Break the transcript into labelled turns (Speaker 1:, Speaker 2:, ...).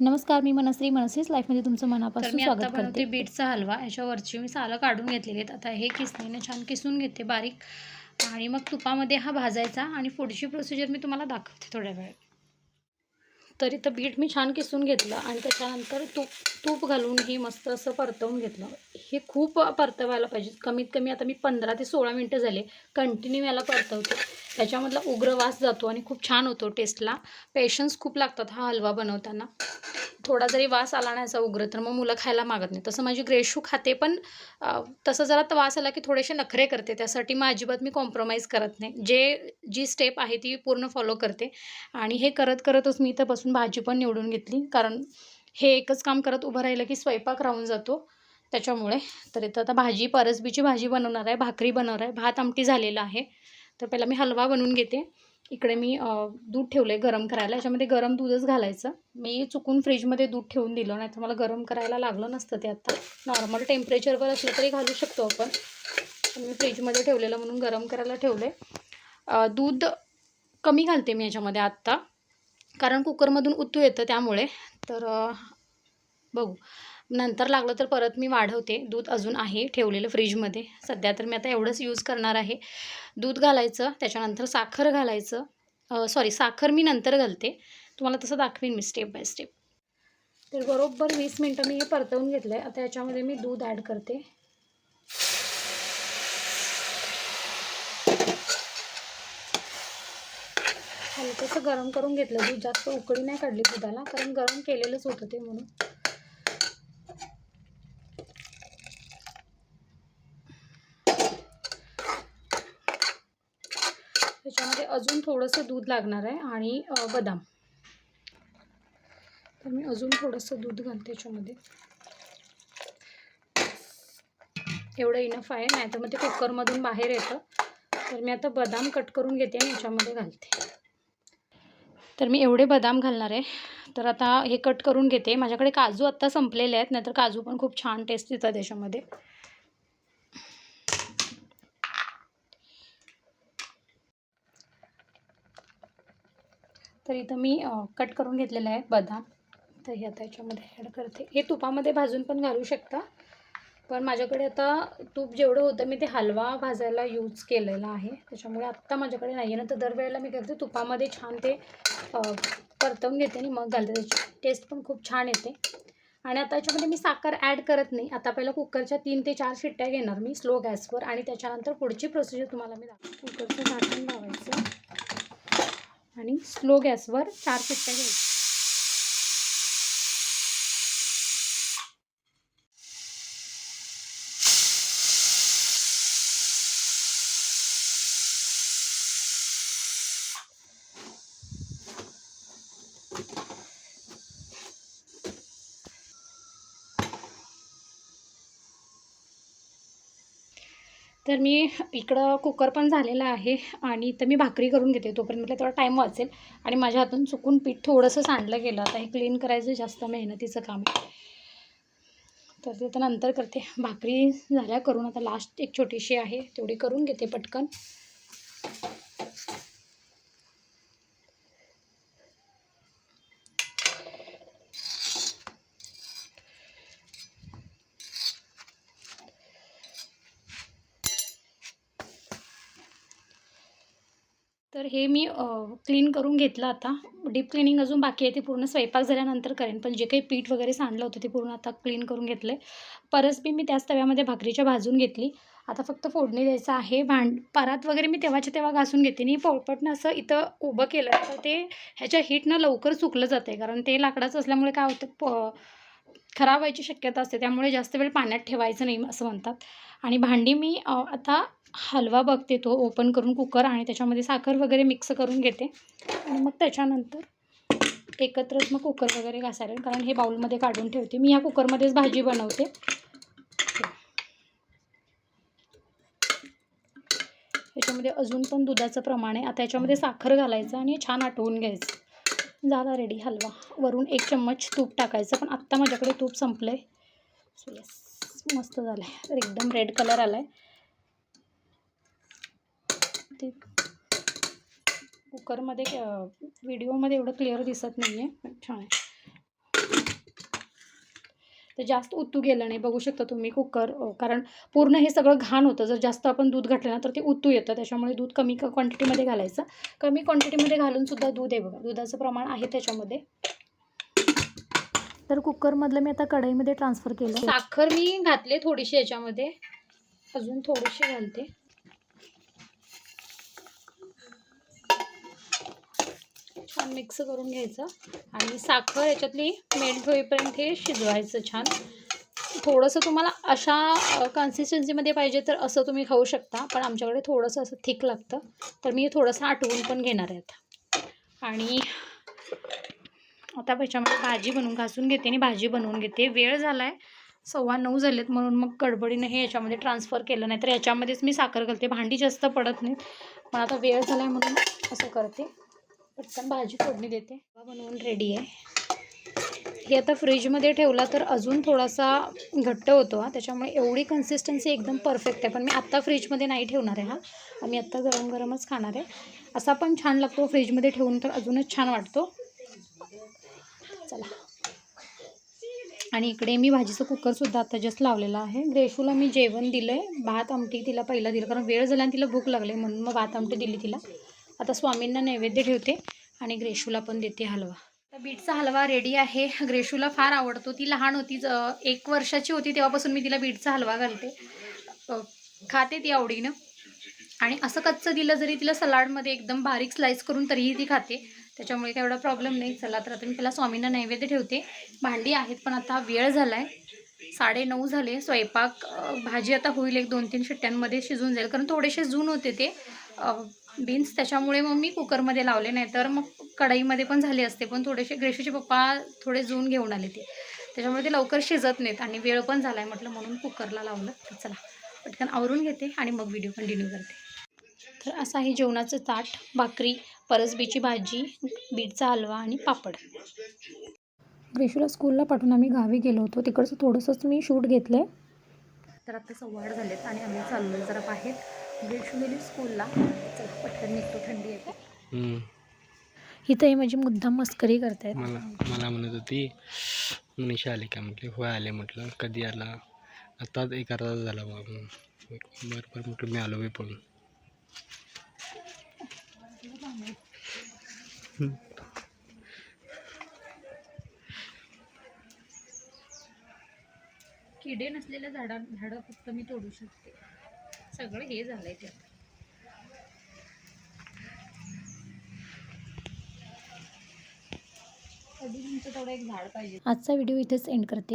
Speaker 1: नमस्कार मी मनश्री. मनश्रीच लाईफमध्ये तुमचं मनापासून
Speaker 2: मी आता
Speaker 1: स्वागत करते.
Speaker 2: बीटचा हलवा. याच्यावरची मी सालं काढून घेतलेली आहेत. आता हे किसणीने छान किसून घेते बारीक. आणि मग तुपामध्ये हा भाजायचा आणि पुढची प्रोसिजर मी तुम्हाला दाखवते थोड्या वेळात तर इथं बीट मी छान किसून घेतलं आणि त्याच्यानंतर तूप तूप घालूनही मस्त असं परतवून घेतलं. हे खूप परतवायला पाहिजे. कमीत कमी आता मी पंधरा ते सोळा मिनटं झाले. कंटिन्यू याला परतवते. त्याच्यामधला उग्र वास जातो आणि खूप छान होतो टेस्टला. पेशन्स खूप लागतात हा हलवा बनवताना. थोडा जरी वास आला नाही याचा उग्र तर मग मुलं खायला मागत नाही तसं माझी ग्रेशू खाते पण तसं जरा त- वास आला की थोडेसे नखरे करते. त्यासाठी मग अजिबात मी कॉम्प्रोमाइज करत नाही. जे जी स्टेप आहे ती पूर्ण फॉलो करते. आणि हे करत करतच मी इथं बसून भाजी पण निवडून घेतली. कारण हे एकच काम करत उभं राहिलं की स्वयंपाक राहून जातो. त्याच्यामुळे तर इथं आता भाजी परसबीची भाजी बनवणार आहे भाकरी बनवणार आहे. भात आमटी झालेला आहे. तर पहिला मी हलवा बनवून घेते. इकडे मी दूध ठेवलं आहे गरम करायला. याच्यामध्ये गरम दूधच घालायचं. मी चुकून फ्रीजमध्ये दूध ठेवून दिलं नाही तर मला गरम करायला लागलं नसतं ते आत्ता नॉर्मल टेम्परेचरवर असलं तरी घालू शकतो आपण. मी फ्रीजमध्ये ठेवलेलं म्हणून गरम करायला ठेवलं आहे दूध कमी घालते मी याच्यामध्ये आत्ता. कारण कुकरमधून उतू येतं त्यामुळे. तर बघू. नंतर लागलं तर परत मी वाढवते. दूध अजून आहे ठेवलेलं फ्रीजमध्ये. सध्या तर मी आता एवढंच यूज करणार आहे. दूध घालायचं त्याच्यानंतर साखर घालायचं. सॉरी साखर मी नंतर घालते. तुम्हाला तसं दाखवीन मी स्टेप बाय स्टेप तर बरोबर वीस मिनटं मी हे परतवून घेतलं आहे आता याच्यामध्ये मी दूध ॲड करते. हलकंसं गरम करून घेतलं. दूध जास्त उकळी नाही काढली दुधाला कारण गरम केलेलंच होतं ते म्हणून. त्याच्यामध्ये अजून थोडंसं दूध लागणार आहे आणि बदाम. तर मी अजून थोडंसं दूध घालते याच्यामध्ये. एवढं इनफ आहे नाही तर मग ते कुकरमधून बाहेर येतं. तर मी आता बदाम कट करून घेते आणि याच्यामध्ये घालते. तर मी एवढे बदाम घालणार आहे. तर आता हे कट करून घेते. माझ्याकडे काजू आत्ता संपलेले आहेत नाहीतर काजू पण खूप छान टेस्ट येतात त्याच्यामध्ये तर इथं मी कट करून घेतलेलं आहे बदाम. तर हे आता याच्यामध्ये ॲड करते. हे तुपामध्ये भाजून पण घालू शकता. पण माझ्याकडे आता तूप जेवढं होतं मी ते हलवा भाजायला यूज केलेलं आहे. त्याच्यामुळे आत्ता माझ्याकडे नाही आहे ना तर दरवेळेला मी करते तुपामध्ये छान ते परतवून घेते आणि मग घालते. त्याची टेस्ट पण खूप छान येते. आणि आता याच्यामध्ये मी साखर ॲड करत नाही. आता पहिला कुकरच्या तीन ते चार शिट्ट्या घेणार मी स्लो गॅसवर. आणि त्याच्यानंतर पुढची प्रोसिजर तुम्हाला मी दाखवते. कुकरचं झाकण लावायचं. आणि स्लो गॅसवर चार शिट्ट्या घ्यायच्या. तर मी इकडं कुकर पण झालेला आहे आणि तर मी भाकरी करून घेते. तोपर्यंत म्हटलं थोडा टाईम वाचेल. आणि माझ्या हातून चुकून पीठ थोडंसं सांडलं गेलं. आता हे क्लीन करायचं जास्त मेहनतीचं काम आहे. तर ते आता नंतर करते. भाकरी झाल्या करून आता लास्ट एक छोटीशी आहे. तेवढी करून घेते पटकन. तर हे मी क्लीन करून घेतलं आता. डीप क्लिनिंग अजून बाकी आहे ते पूर्ण स्वयंपाक झाल्यानंतर करेन. पण जे काही पीठ वगैरे सांडलं होतं ते पूर्ण आता क्लीन करून घेतलं आहे परसबी मी त्याच तव्यामध्ये भाकरीच्या भाजून घेतली. आता फक्त फोडणी द्यायचं आहे. भांड परात वगैरे मी तेव्हाच्या तेव्हा घासून घेते. आणि पोळपटनं असं इथं उभं केलं तर ते ह्याच्या हीटनं लवकर सुकलं जाते कारण ते लाकडाचं असल्यामुळे काय होतं प खराब व्हायची शक्यता असते त्यामुळे जास्त वेळ पाण्यात ठेवायचं नाही असं म्हणतात. आणि भांडी मी आता हलवा बघते तो ओपन करून कुकर आणि त्याच्यामध्ये साखर वगैरे मिक्स करून घेते. आणि मग त्याच्यानंतर एकत्रच मग कुकर वगैरे घासायला कारण हे बाऊलमध्ये काढून ठेवते. मी ह्या कुकरमध्येच भाजी बनवते. याच्यामध्ये अजून पण दुधाचं प्रमाण आहे. आता याच्यामध्ये साखर घालायचं आणि छान आटवून घ्यायचं. झाला रेडी हलवा. वरून एक चम्मच तूप टाकायचं पण आत्ता माझ्याकडे तूप संपलं आहे सो येस मस्त झालं आहे तर एकदम रेड कलर आला आहे ते कुकरमध्ये व्हिडिओमध्ये एवढं क्लिअर दिसत नाही आहे पण छान आहे. तर जास्त उतू गेलं नाही. बघू शकता तुम्ही कुकर कारण पूर्ण हे सगळं घाण होतं. जर जास्त आपण दूध घातलं ना तर ते उतू येतं. त्याच्यामुळे दूध कमी क्वांटिटीमध्ये घालायचं. कमी क्वांटिटीमध्ये घालून सुद्धा दूध आहे बघा. दुधाचं प्रमाण आहे त्याच्यामध्ये.
Speaker 1: तर कुकरमधलं मी आता कढईमध्ये ट्रान्सफर केलं.
Speaker 2: साखर मी घातले थोडीशी याच्यामध्ये. अजून थोडीशी घालते. छान मिक्स करून घ्यायचं. आणि साखर याच्यातली मेल्ट होईपर्यंत हे शिजवायचं छान. थोडंसं तुम्हाला अशा कन्सिस्टन्सीमध्ये पाहिजे तर असं तुम्ही खाऊ शकता. पण आमच्याकडे थोडंसं असं थिक लागतं. तर मी थोडंसं आटवून पण घेणार आहे आता. आणि आता त्याच्यामध्ये भाजी बनवून घासून घेते आणि भाजी बनवून घेते. वेळ झाला आहे सव्वा नऊ झालेत म्हणून मग गडबडीनं हे याच्यामध्ये ट्रान्सफर केलं नाही. तर याच्यामध्येच मी साखर घालते. भांडी जास्त पडत नाहीत. पण आता वेळ झाला आहे म्हणून असं करते. पटकन भाजी फोडणी देते. बनवून रेडी आहे. हे आता फ्रीजमध्ये ठेवला तर अजून थोडासा घट्ट होतो हा. त्याच्यामुळे एवढी कन्सिस्टन्सी एकदम परफेक्ट आहे. पण मी आत्ता फ्रीजमध्ये नाही ठेवणार आहे हा. आम्ही आत्ता गरम गरमच खाणार आहे. असा पण छान लागतो फ्रीजमध्ये ठेवून तर अजूनच छान वाटतो. चला. आणि इकडे मी भाजीचं कुकरसुद्धा आता जस्ट लावलेला आहे. ग्रेशूला मी जेवण दिलं आहे भात आमटी तिला पहिला दिलं. कारण वेळ झाला आणि तिला भूक लागली म्हणून मग भात आमटी दिली तिला. आता स्वामींना नैवेद्य ठेवते आणि ग्रेशूला पण देते हलवा. आता बीटचा हलवा रेडी आहे. ग्रेशूला फार आवडतो. ती लहान होती ज- एक वर्षाची होती तेव्हापासून मी तिला बीटचा हलवा घालते. खाते ती आवडीनं. आणि असं कच्चं दिलं जरी तिला सलाडमध्ये एकदम बारीक स्लाईस करून तरीही ती खाते. त्याच्यामुळे काय एवढा प्रॉब्लेम नाही. चला तर आता मी त्याला स्वामींना नैवेद्य ठेवते. भांडी आहेत पण आता वेळ झाला आहे साडे नऊ झाले. स्वयंपाक भाजी आता होईल एक दोन तीन शिट्ट्यांमध्ये शिजून जाईल. कारण थोडेसे जून होते ते. बीन्स त्याच्यामुळे मग मी कुकरमध्ये लावले नाही. तर मग कढईमध्ये पण झाले असते पण थोडेसे ग्रेशीचे पप्पा थोडे जून घेऊन आले ते. त्याच्यामुळे ते लवकर शिजत नाहीत आणि वेळ पण झाला आहे म्हटलं म्हणून कुकरला लावलं. तर चला पटकन आवरून घेते आणि मग व्हिडिओ कंटिन्यू करते. तर असं आहे जेवणाचं ताट भाकरी परसबीची भाजी बीटचा हलवा आणि पापड.
Speaker 1: ग्रेशूला स्कूलला पाठवून आम्ही गावी गेलो होतो. तिकडचं थोडंसंच मी शूट घेतलं आहे
Speaker 2: तर आता सव्वाड झालेत आणि आम्ही चाललो जरा बाहेर. गेली स्कूलला चला पटकन निघतो थंडी येते.
Speaker 3: हम्म.
Speaker 1: इथं हे माझी मुद्दाम मस्करी करतायत.
Speaker 3: मला मला म्हणत होती मनीषा आली का म्हटली? होय आले म्हटलं. कधी आला? आताच एक अर्धा तास झाला बा म्हणून. बरं बरं म्हटलं मी आलो बी पळून. हम्म.
Speaker 2: किडे नसलेल्या झाडा झाडं फक्त मी तोडू शकते. सगळं हे झालंय ते. कधी तुमचं तेवढं झाड पाहिजे.
Speaker 1: आजचा व्हिडिओ इथेच एंड करते.